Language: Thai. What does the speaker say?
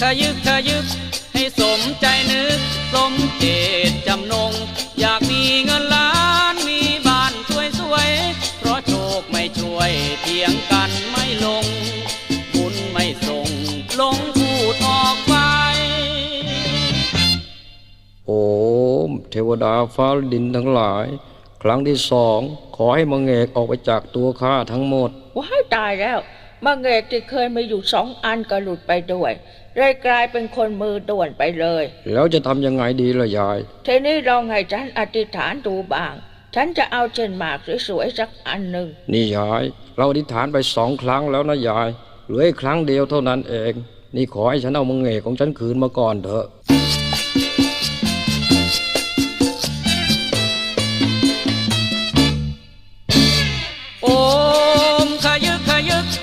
ขยึกขยึก ให้สมใจนึกสมเจตจำนง อยากมีเงินล้านมีบ้านสวยสวยๆเพราะโชคไม่ช่วยเถียงกันไม่ลง บุญไม่ส่ง ลงพูดออกไป โอม เทวดาฟ้าดินทั้งหลาย ครั้งที่สอง ขอให้มังเอกออกไปจากตัวข้าทั้งหมด ว้ายตายแล้ว มังเอกที่เคยมีอยู่สองอันก็หลุดไปด้วยเลยกลายเป็นคนมือด่วนไปเลย แล้วจะทำยังไงดีล่ะยายทีนี้ลองให้ฉันอธิษฐานดูบ้าง ฉันจะเอาเช่นหมากสวยๆสักอันหนึ่งนี่ยาย เราอธิษฐานไปสองครั้งแล้วนะยายเหลืออีกครั้งเดียวเท่านั้นเอง นี่ขอให้ฉันเอามังเอกของฉันคืนมาก่อนเถอะ